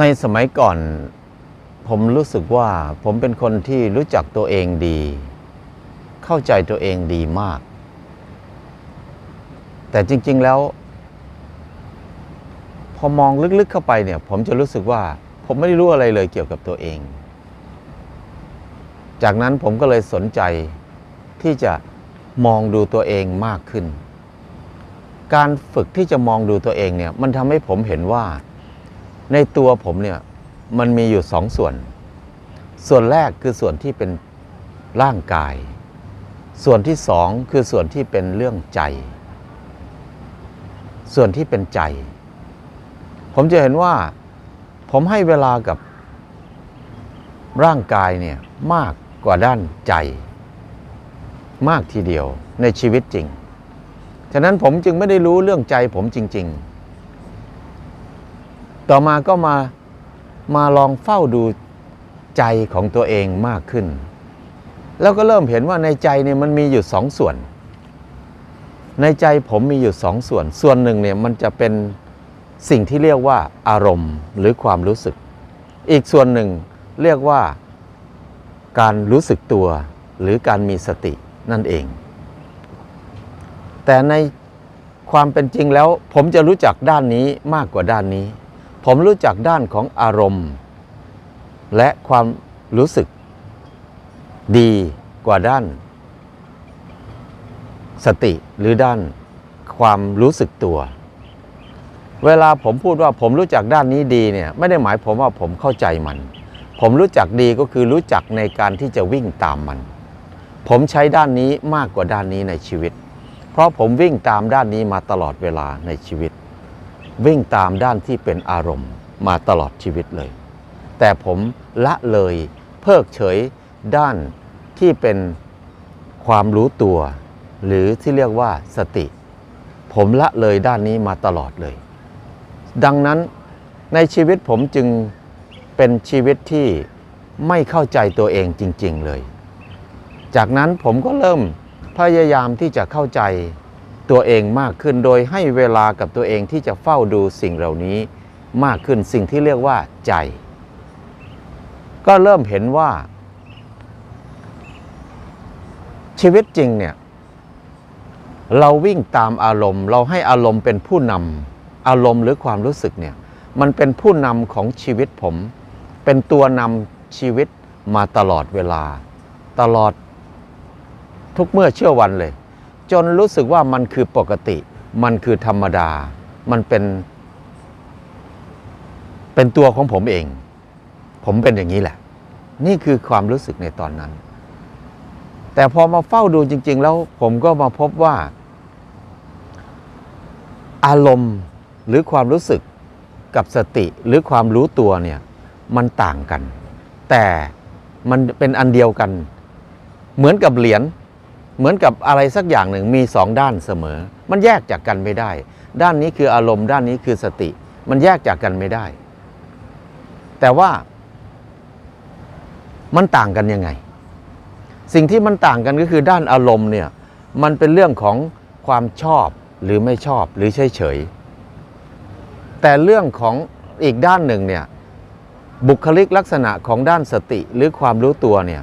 ในสมัยก่อน ผมรู้สึกว่าผมเป็นคนที่รู้จักตัวเองดี เข้าใจตัวเองดีมาก แต่จริง ๆแล้ว พอมองลึกๆเข้าไปเนี่ย ผมจะรู้สึกว่า ผมไม่ได้รู้อะไรเลยเกี่ยวกับตัวเอง จากนั้นผมก็เลยสนใจที่จะมองดูตัวเองมากขึ้น การฝึกที่จะมองดูตัวเองเนี่ย มันทำให้ผมเห็นว่า ในตัวผมเนี่ยมันมีอยู่สองส่วน ส่วนแรกคือส่วนที่เป็นร่างกาย ส่วนที่สองคือส่วนที่เป็นเรื่องใจ ส่วนที่เป็นใจ ผมจะเห็นว่า ผมให้เวลากับร่างกายเนี่ยมากกว่าด้านใจ มากทีเดียวในชีวิตจริง ฉะนั้นผมจึงไม่ได้รู้เรื่องใจผมจริง ๆ ต่อมาก็มามาลองเฝ้าดูใจของตัวเองมากขึ้น แล้วก็เริ่มเห็นว่าในใจเนี่ยมันมีอยู่สองส่วน ในใจผมมีอยู่สองส่วน ส่วนหนึ่งเนี่ยมันจะเป็นสิ่งที่เรียกว่าอารมณ์หรือความรู้สึก อีกส่วนหนึ่งเรียกว่าการรู้สึกตัวหรือการมีสตินั่นเอง แต่ในความเป็นจริงแล้วผมจะรู้จักด้านนี้มากกว่าด้านนี้ ผมรู้จักด้านของอารมณ์ และความรู้สึกดีกว่าด้าน สติหรือด้านความรู้สึกตัว เวลาผมพูดว่าผมรู้จักด้านนี้ดีเนี่ยไม่ได้หมายผมว่าผมเข้าใจมัน ผมรู้จักดีก็คือรู้จักในการที่จะวิ่งตามมัน ผมใช้ด้านนี้มากกว่าด้านนี้ในชีวิต เพราะผมวิ่งตามด้านนี้มาตลอดเวลาในชีวิต วิ่งตามด้านที่เป็นอารมณ์มาตลอดชีวิตเลย แต่ผมละเลยเพิกเฉยด้านที่เป็นความรู้ตัว หรือที่เรียกว่าสติ ผมละเลยด้านนี้มาตลอดเลย ดังนั้นในชีวิตผมจึงเป็นชีวิตที่ไม่เข้าใจตัวเองจริง ๆเลย จากนั้นผมก็เริ่มพยายามที่จะเข้าใจ ตัวเองมากขึ้นโดยให้เวลากับตัวเองที่จะเฝ้าดูสิ่งเหล่านี้มากขึ้นสิ่งที่เรียกว่าใจ ก็เริ่มเห็นว่า ชีวิตจริงเนี่ยเราวิ่งตามอารมณ์ เราให้อารมณ์เป็นผู้นำอารมณ์หรือความรู้สึกเนี่ยมันเป็นผู้นำของชีวิตผม เป็นตัวนำชีวิตมาตลอดเวลา ตลอดทุกเมื่อเชื่อวันเลย จนรู้สึกว่ามันคือปกติ มันคือธรรมดา มันเป็น เป็นตัวของผมเอง ผมเป็นอย่างนี้แหละ นี่คือความรู้สึกในตอนนั้น แต่พอมาเฝ้าดูจริง ๆ แล้วผมก็มาพบว่า อารมณ์หรือความรู้สึกกับสติหรือความรู้ตัวเนี่ยมันต่างกัน แต่มันเป็นอันเดียวกัน เหมือนกับเหรียญ เหมือนกับอะไรสักอย่างหนึ่งมีสองด้านเสมอ มันแยกจากกันไม่ได้ ด้านนี้คืออารมณ์ด้านนี้คือสติ มันแยกจากกันไม่ได้ แต่ว่ามันต่างกันยังไง สิ่งที่มันต่างกันก็คือด้านอารมณ์เนี่ยมันเป็นเรื่องของความชอบหรือไม่ชอบหรือเฉยเฉยแต่เรื่องของอีกด้านหนึ่งเนี่ยบุคลิกลักษณะของด้านสติหรือความรู้ตัวเนี่ย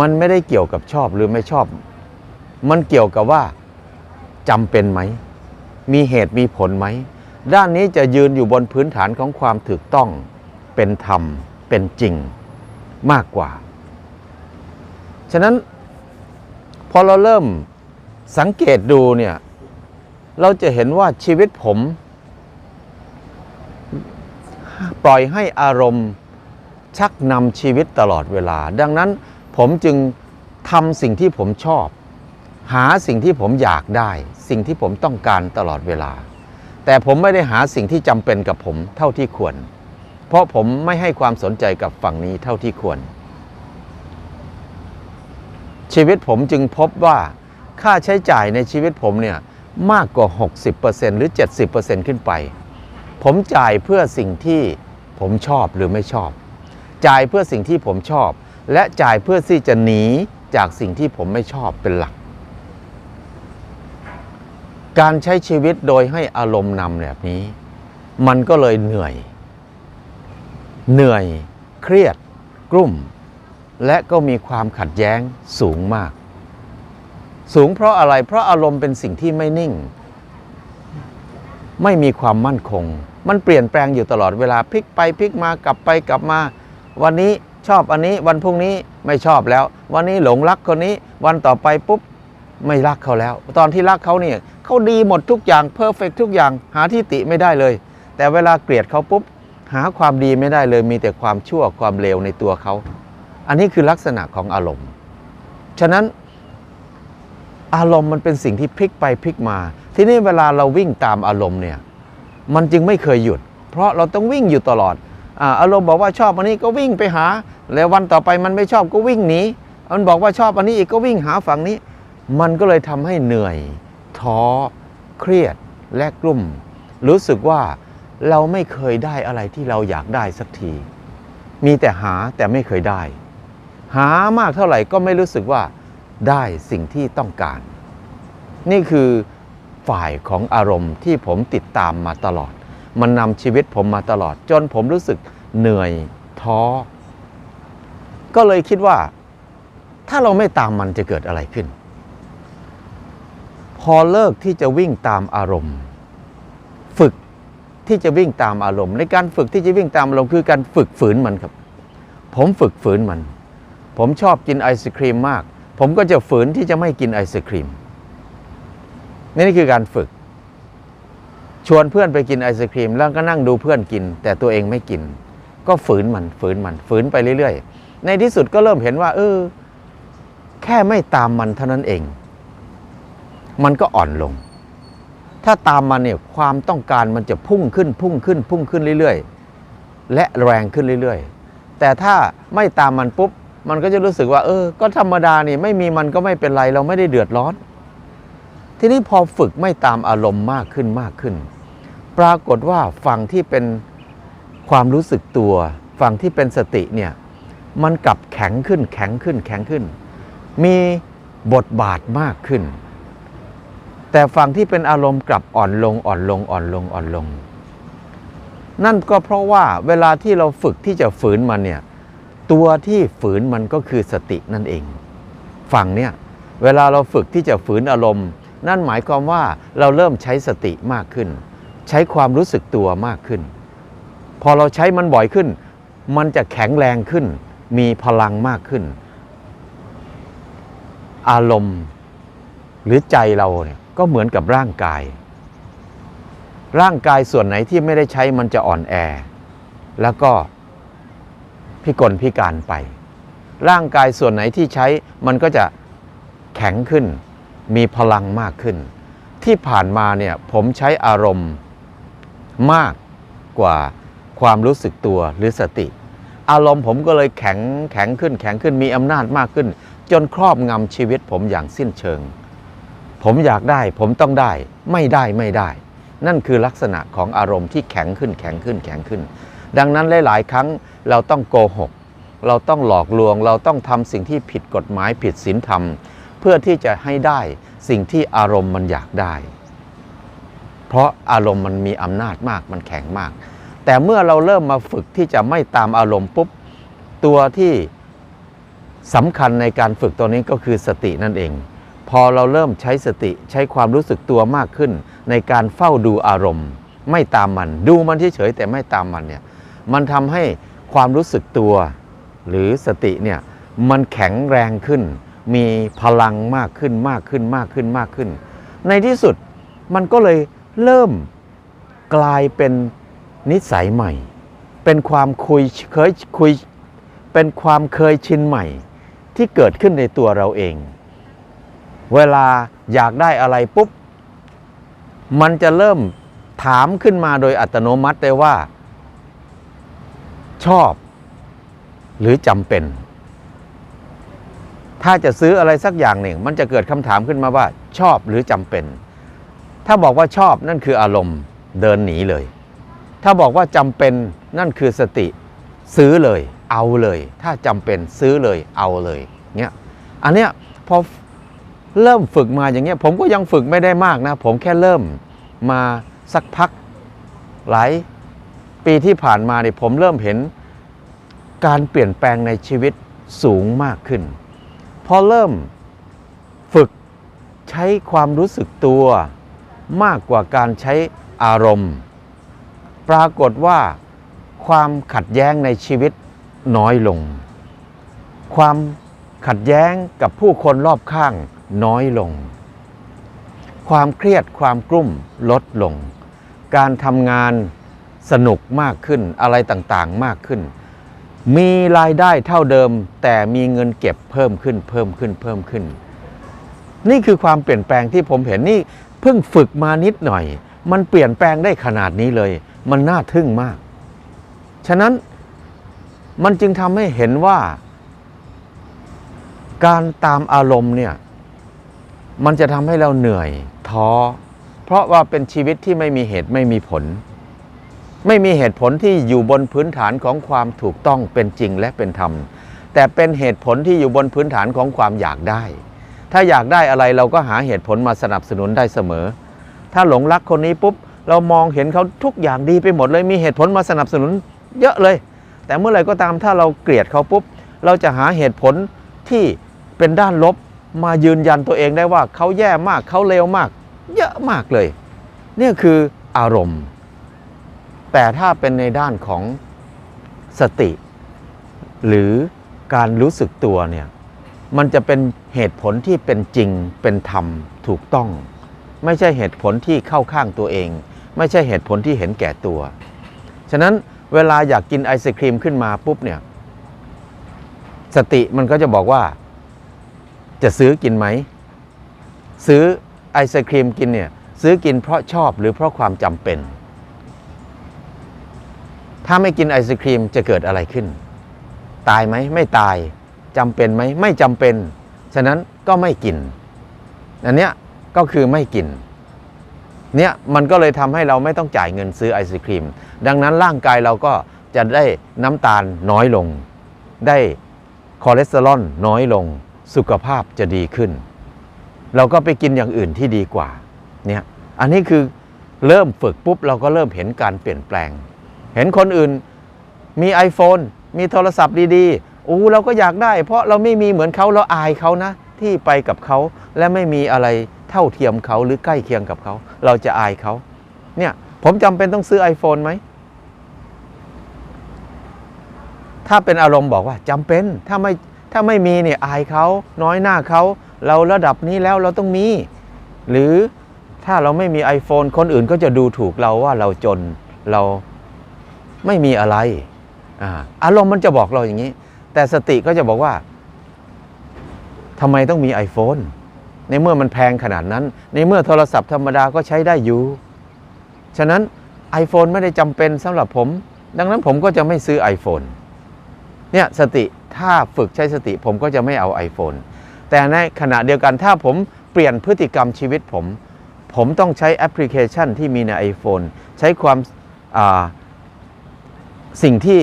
มันไม่ได้เกี่ยวกับชอบหรือไม่ชอบ มันเกี่ยวกับว่าจำเป็นไหม มีเหตุมีผลไหม ด้านนี้จะยืนอยู่บนพื้นฐานของความถูกต้องเป็นธรรมเป็นจริงมากกว่า ฉะนั้นพอเราเริ่มสังเกตดูเนี่ย เราจะเห็นว่าชีวิตผม ปล่อยให้อารมณ์ชักนำชีวิตตลอดเวลา ดังนั้น ผมจึงทำสิ่งที่ผมชอบ หาสิ่งที่ผมอยากได้ สิ่งที่ผมต้องการตลอดเวลา แต่ผมไม่ได้หาสิ่งที่จำเป็นกับผมเท่าที่ควร เพราะผมไม่ให้ความสนใจกับฝั่งนี้เท่าที่ควร ชีวิตผมจึงพบว่าค่าใช้จ่ายในชีวิตผมเนี่ยมากกว่า 60%หรือ 70%ขึ้นไป ผมจ่ายเพื่อสิ่งที่ผมชอบหรือไม่ชอบ จ่ายเพื่อสิ่งที่ผมชอบ และจ่ายเพื่อที่จะหนีจากสิ่งที่ผมไม่ชอบเป็นหลัก การใช้ชีวิตโดยให้อารมณ์นำแบบนี้ มันก็เลยเหนื่อย เหนื่อย เครียด กลุ่ม และก็มีความขัดแย้งสูงมาก สูงเพราะอะไร เพราะอารมณ์เป็นสิ่งที่ไม่นิ่ง ไม่มีความมั่นคง มันเปลี่ยนแปลงอยู่ตลอดเวลาพลิกไปพลิกมากลับไปกลับมา วันนี้ ชอบอันนี้วันพรุ่งนี้ไม่ชอบแล้ว วันนี้หลงรักคนนี้ วันต่อไปปุ๊บไม่รักเขาแล้ว ตอนที่รักเขาเนี่ยเขาดีหมดทุกอย่างเพอร์เฟกทุกอย่างหาที่ติไม่ได้เลย แต่เวลาเกลียดเขาปุ๊บหาความดีไม่ได้เลยมีแต่ความชั่วความเลวในตัวเขา อันนี้คือลักษณะของอารมณ์ ฉะนั้นอารมณ์มันเป็นสิ่งที่พลิกไปพลิกมา ทีนี้เวลาเราวิ่งตามอารมณ์เนี่ยมันจึงไม่เคยหยุด เพราะเราต้องวิ่งอยู่ตลอดออารมณ์บอกว่าชอบอันนี้ก็วิ่งไปหา แล้ววันต่อไปมันไม่ชอบก็วิ่งหนีมันบอกว่าชอบอันนี้อีกก็วิ่งหาฝั่งนี้ มันก็เลยทำให้เหนื่อยท้อเครียดและกลุ่ม รู้สึกว่าเราไม่เคยได้อะไรที่เราอยากได้สักที มีแต่หาแต่ไม่เคยได้ หามากเท่าไหร่ก็ไม่รู้สึกว่าได้สิ่งที่ต้องการ นี่คือฝ่ายของอารมณ์ที่ผมติดตามมาตลอด มันนำชีวิตผมมาตลอด จนผมรู้สึกเหนื่อยท้อ ก็เลยคิดว่า ถ้าเราไม่ตามมันจะเกิดอะไรขึ้น พอเลิกที่จะวิ่งตามอารมณ์ ฝึกที่จะวิ่งตามอารมณ์ ในการฝึกที่จะวิ่งตามอารมณ์คือการฝึกฝืนมันครับ ผมฝึกฝืนมัน ผมชอบกินไอศครีมมาก ผมก็จะฝืนที่จะไม่กินไอศครีมนี่คือการฝึก ชวนเพื่อนไปกินไอศครีม แล้วก็นั่งดูเพื่อนกิน แต่ตัวเองไม่กิน ก็ฝืนมันฝืนมันฝืนไปเรื่อยๆ ในที่สุดก็เริ่มเห็นว่า เออ แค่ไม่ตามมันเท่านั้นเอง มันก็อ่อนลง ถ้าตามมันเนี่ยความต้องการมันจะพุ่งขึ้นพุ่งขึ้นพุ่งขึ้นเรื่อยๆ และแรงขึ้นเรื่อยๆ แต่ถ้าไม่ตามมันปุ๊บ มันก็จะรู้สึกว่า เออ ก็ธรรมดานี่ไม่มีมันก็ไม่เป็นไรเราไม่ได้เดือดร้อน ทีนี้พอฝึกไม่ตามอารมณ์มากขึ้นมากขึ้น ปรากฏว่าฝั่งที่เป็นความรู้สึกตัว ฝั่งที่เป็นสติเนี่ย มันกลับแข็งขึ้นแข็งขึ้นแข็งขึ้น มีบทบาทมากขึ้น แต่ฝั่งที่เป็นอารมณ์กลับอ่อนลงอ่อนลงอ่อนลงอ่อนลง นั่นก็เพราะว่าเวลาที่เราฝึกที่จะฝืนมันเนี่ยตัวที่ฝืนมันก็คือสตินั่นเอง ฝั่งเนี่ยเวลาเราฝึกที่จะฝืนอารมณ์ นั่นหมายความว่าเราเริ่มใช้สติมากขึ้น ใช้ความรู้สึกตัวมากขึ้น พอเราใช้มันบ่อยขึ้น มันจะแข็งแรงขึ้น มีพลังมากขึ้น อารมณ์หรือใจเราเนี่ยก็เหมือนกับร่างกาย ร่างกายส่วนไหนที่ไม่ได้ใช้มันจะอ่อนแอ แล้วก็พิกลพิการไป ร่างกายส่วนไหนที่ใช้มันก็จะแข็งขึ้น มีพลังมากขึ้น ที่ผ่านมาเนี่ยผมใช้อารมณ์มากกว่าความรู้สึกตัวหรือสติ อารมณ์ผมก็เลยแข็งแข็งขึ้นแข็งขึ้นมีอำนาจมากขึ้น จนครอบงำชีวิตผมอย่างสิ้นเชิง ผมอยากได้ผมต้องได้ไม่ได้ไม่ได้ นั่นคือลักษณะของอารมณ์ที่แข็งขึ้นแข็งขึ้นแข็งขึ้น ดังนั้นหลาย ๆ ครั้งเราต้องโกหก เราต้องหลอกลวง เราต้องทำสิ่งที่ผิดกฎหมายผิดศีลธรรม เพื่อที่จะให้ได้สิ่งที่อารมณ์มันอยากได้ เพราะอารมณ์มันมีอำนาจมากมันแข็งมาก แต่เมื่อเราเริ่มมาฝึกที่จะไม่ตามอารมณ์ปุ๊บ ตัวที่สำคัญในการฝึกตัวนี้ก็คือสตินั่นเอง พอเราเริ่มใช้สติใช้ความรู้สึกตัวมากขึ้น ในการเฝ้าดูอารมณ์ ไม่ตามมัน ดูมันเฉยๆแต่ไม่ตามมันเนี่ยมันทำให้ความรู้สึกตัว หรือสติเนี่ยมันแข็งแรงขึ้น มีพลังมากขึ้นมากขึ้นมากขึ้นมากขึ้น ในที่สุดมันก็เลยเริ่มกลายเป็น นิสัยใหม่ เป็นความคุยเคยคุยเป็นความเคยชินใหม่ที่เกิดขึ้นในตัวเราเอง เวลาอยากได้อะไรปุ๊บ มันจะเริ่มถามขึ้นมาโดยอัตโนมัติเลยว่า ชอบ หรือจำเป็น ถ้าจะซื้ออะไรสักอย่างหนึ่ง มันจะเกิดคำถามขึ้นมาว่า ชอบหรือจำเป็น ถ้าบอกว่าชอบนั่นคืออารมณ์เดินหนีเลย ถ้าบอกว่าจำเป็นนั่นคือสติ ซื้อเลย เอาเลย ถ้าจำเป็นซื้อเลยเอาเลยเงี้ยอันเนี้ยพอเริ่มฝึกมาอย่างเงี้ยผมก็ยังฝึกไม่ได้มากนะ ผมแค่เริ่มมาสักพักหลายปีที่ผ่านมาเนี่ยผมเริ่มเห็นการเปลี่ยนแปลงในชีวิตสูงมากขึ้น พอเริ่มฝึกใช้ความรู้สึกตัวมากกว่าการใช้อารมณ์ ปรากฏว่าความขัดแย้งในชีวิตน้อยลง ความขัดแย้งกับผู้คนรอบข้างน้อยลง ความเครียดความกลุ้มลดลง การทำงานสนุกมากขึ้นอะไรต่างๆมากขึ้น มีรายได้เท่าเดิมแต่มีเงินเก็บเพิ่มขึ้นเพิ่มขึ้นเพิ่มขึ้น นี่คือความเปลี่ยนแปลงที่ผมเห็นนี่เพิ่งฝึกมานิดหน่อย มันเปลี่ยนแปลงได้ขนาดนี้เลย มันน่าทึ่งมาก ฉะนั้นมันจึงทำให้เห็นว่า การตามอารมณ์เนี่ย มันจะทำให้เราเหนื่อยท้อ เพราะว่าเป็นชีวิตที่ไม่มีเหตุไม่มีผล ไม่มีเหตุผลที่อยู่บนพื้นฐานของความถูกต้องเป็นจริงและเป็นธรรม แต่เป็นเหตุผลที่อยู่บนพื้นฐานของความอยากได้ ถ้าอยากได้อะไรเราก็หาเหตุผลมาสนับสนุนได้เสมอ ถ้าหลงรักคนนี้ปุ๊บ เรามองเห็นเขาทุกอย่างดีไปหมดเลยมีเหตุผลมาสนับสนุนเยอะเลย แต่เมื่อไหร่ก็ตามถ้าเราเกลียดเขาปุ๊บ เราจะหาเหตุผลที่เป็นด้านลบมายืนยันตัวเองได้ว่าเขาแย่มากเขาเลวมาก เยอะมากเลยเนี่ยคืออารมณ์ แต่ถ้าเป็นในด้านของสติ หรือการรู้สึกตัวเนี่ยมันจะเป็นเหตุผลที่เป็นจริงเป็นธรรมถูกต้อง ไม่ใช่เหตุผลที่เข้าข้างตัวเอง ไม่ใช่เหตุผลที่เห็นแก่ตัว ฉะนั้นเวลาอยากกินไอศครีมขึ้นมาปุ๊บเนี่ย สติมันก็จะบอกว่า จะซื้อกินไหม ซื้อไอศครีมกินเนี่ยซื้อกินเพราะชอบหรือเพราะความจำเป็น ถ้าไม่กินไอศครีมจะเกิดอะไรขึ้น ตายไหมไม่ตายจำเป็นไหมไม่จำเป็น ฉะนั้นก็ไม่กิน อันเนี้ยก็คือไม่กิน เนี่ยมันก็เลยทำให้เราไม่ต้องจ่ายเงินซื้อไอศครีม ดังนั้นร่างกายเราก็จะได้น้ำตาลน้อยลง ได้คอเลสเตอรอลน้อยลง สุขภาพจะดีขึ้น เราก็ไปกินอย่างอื่นที่ดีกว่าเนี่ยอันนี้คือเริ่มฝึกปุ๊บเราก็เริ่มเห็นการเปลี่ยนแปลง เห็นคนอื่นมี iPhone มีโทรศัพท์ดีๆโอ้เราก็อยากได้ เพราะเราไม่มีเหมือนเขาเราอายเขานะที่ไปกับเขาและไม่มีอะไร ท่าเทียมเขาหรือใกล้เคียงกับเขา เราจะอายเขาเนี่ยผมจำเป็นต้องซื้อ iPhone ไหม ถ้าเป็นอารมณ์บอกว่าจำเป็นถ้าไม่ถ้าไม่มีเนี่ยอายเขาน้อยหน้าเขาเราระดับนี้แล้วเราต้องมี หรือถ้าเราไม่มี iPhone คนอื่นก็จะดูถูกเราว่าเราจนเราไม่มีอะไรอาอารมณ์มันจะบอกเราอย่างนี้ แต่สติก็จะบอกว่าทำไมต้องมี iPhone ในเมื่อมันแพงขนาดนั้น ในเมื่อโทรศัพท์ธรรมดาก็ใช้ได้อยู่ ฉะนั้น iPhone ไม่ได้จำเป็นสำหรับผม ดังนั้นผมก็จะไม่ซื้อ iPhone เนี่ยสติถ้าฝึกใช้สติผมก็จะไม่เอา iPhone แต่ในขณะเดียวกันถ้าผมเปลี่ยนพฤติกรรมชีวิตผม ผมต้องใช้แอปพลิเคชันที่มีใน iPhone ใช้ความาสิ่งที่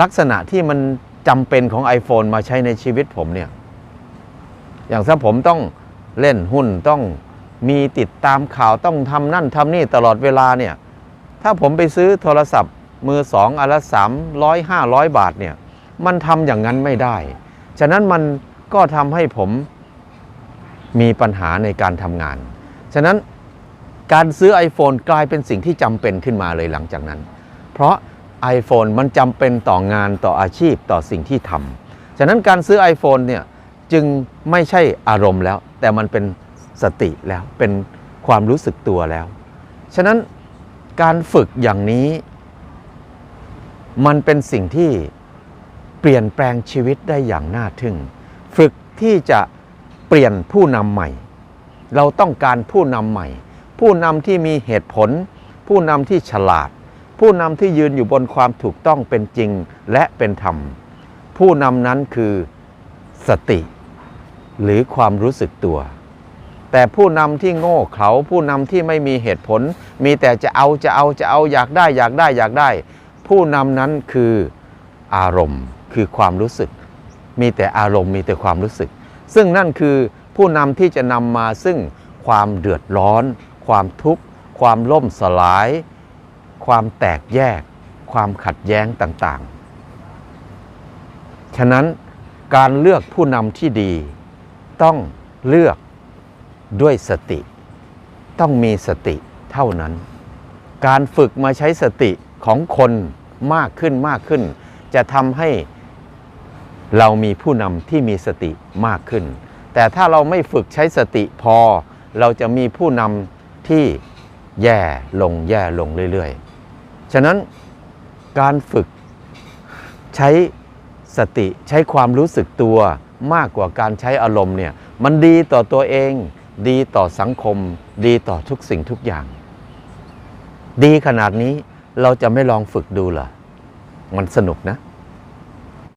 ลักษณะที่มันจำเป็นของ iPhone มาใช้ในชีวิตผมเนี่ย อย่างถ้าผมต้อง เล่นหุ้นต้องมีติดตามข่าวต้องทำนั่นทำนี่ตลอดเวลาเนี่ยถ้าผมไปซื้อโทรศัพท์มือสองอันละสามร้อยห้าร้อยบาทเนี่ยมันทำอย่างนั้นไม่ได้ ฉะนั้นมันก็ทำให้ผมมีปัญหาในการทำงาน ฉะนั้นการซื้อ iPhone กลายเป็นสิ่งที่จำเป็นขึ้นมาเลยหลังจากนั้น เพราะ iPhone มันจำเป็นต่องานต่ออาชีพต่อสิ่งที่ทำฉะนั้นการซื้อ iPhone เนี่ยจึงไม่ใช่อารมณ์แล้ว แต่มันเป็นสติแล้วเป็นความรู้สึกตัวแล้ว ฉะนั้นการฝึกอย่างนี้ มันเป็นสิ่งที่เปลี่ยนแปลงชีวิตได้อย่างน่าทึ่ง ฝึกที่จะเปลี่ยนผู้นำใหม่ เราต้องการผู้นำใหม่ ผู้นำที่มีเหตุผล ผู้นำที่ฉลาด ผู้นำที่ยืนอยู่บนความถูกต้องเป็นจริงและเป็นธรรม ผู้นำนั้นคือสติ หรือความรู้สึกตัว แต่ผู้นำที่โง่เขลาผู้นำที่ไม่มีเหตุผล มีแต่จะเอาจะเอาจะเอาอยากได้อยากได้อยากได้ ผู้นำนั้นคืออารมณ์คือความรู้สึก มีแต่อารมณ์มีแต่ความรู้สึก ซึ่งนั่นคือผู้นำที่จะนำมาซึ่งความเดือดร้อน ความทุกข์ ความล่มสลาย ความแตกแยก ความขัดแย้งต่างๆ ฉะนั้นการเลือกผู้นำที่ดี ต้องเลือกด้วยสติ ต้องมีสติเท่านั้น การฝึกมาใช้สติของคนมากขึ้นมากขึ้น จะทำให้เรามีผู้นำที่มีสติมากขึ้น แต่ถ้าเราไม่ฝึกใช้สติพอ เราจะมีผู้นำที่แย่ลงแย่ลงเรื่อยๆ ฉะนั้นการฝึกใช้สติใช้ความรู้สึกตัว มากกว่าการใช้อารมณ์เนี่ยมันดีต่อตัวเอง ดีต่อสังคม ดีต่อทุกสิ่งทุกอย่าง ดีขนาดนี้เราจะไม่ลองฝึกดูเหรอมันสนุกนะ